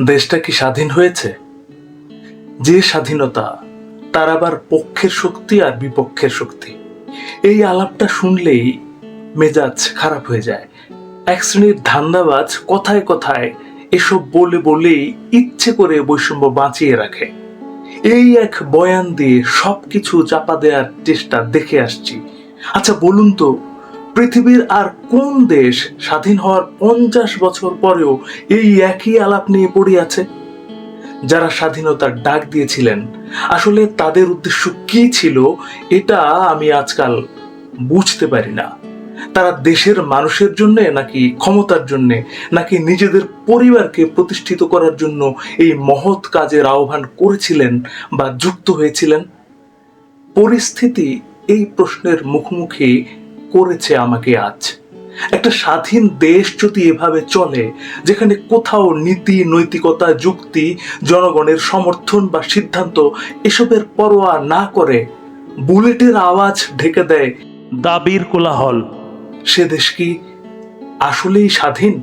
দেশটা কি স্বাধীন হয়েছে? যে স্বাধীনতা, তার আবার পক্ষের শক্তি আর বিপক্ষের শক্তি। এই আলাপটা শুনলেই মেজাজ খারাপ হয়ে যায়। এক শ্রেণির ধান্দাবাজ কথায় কথায় এসব বলে বলেই ইচ্ছে করে বৈষম্য বাঁচিয়ে রাখে। এই এক বয়ান দিয়ে সবকিছু চাপা দেওয়ার চেষ্টা দেখে আসছি। আচ্ছা বলুন তো পৃথিবীর আর কোন দেশ স্বাধীন হওয়ার পঞ্চাশ বছর পরেও এই একই আলাপ নিয়ে পড়ে আছে? যারা স্বাধীনতার ডাক দিয়েছিলেন, আসলে তাদের উদ্দেশ্য কি ছিল এটা আমি আজকাল বুঝতে পারি না। তারা দেশের মানুষের জন্য নাকি ক্ষমতার জন্য, নাকি নিজেদের পরিবারকে প্রতিষ্ঠিত করার জন্য এই মহৎ কাজের আহ্বান করেছিলেন বা যুক্ত হয়েছিলেন? পরিস্থিতি এই প্রশ্নের মুখোমুখি করেছে আমাকে আজ। একটা স্বাধীন দেশ যদি এভাবে চলে, যেখানে কোথাও নীতি, নৈতিকতা, যুক্তি, জনগণের সমর্থন বা সিদ্ধান্ত এসবের পরোয়া না করে, বুলেটের আওয়াজ ঢেকে দেয় দাবির কোলাহল। সে দেশ কি আসলেই স্বাধীন?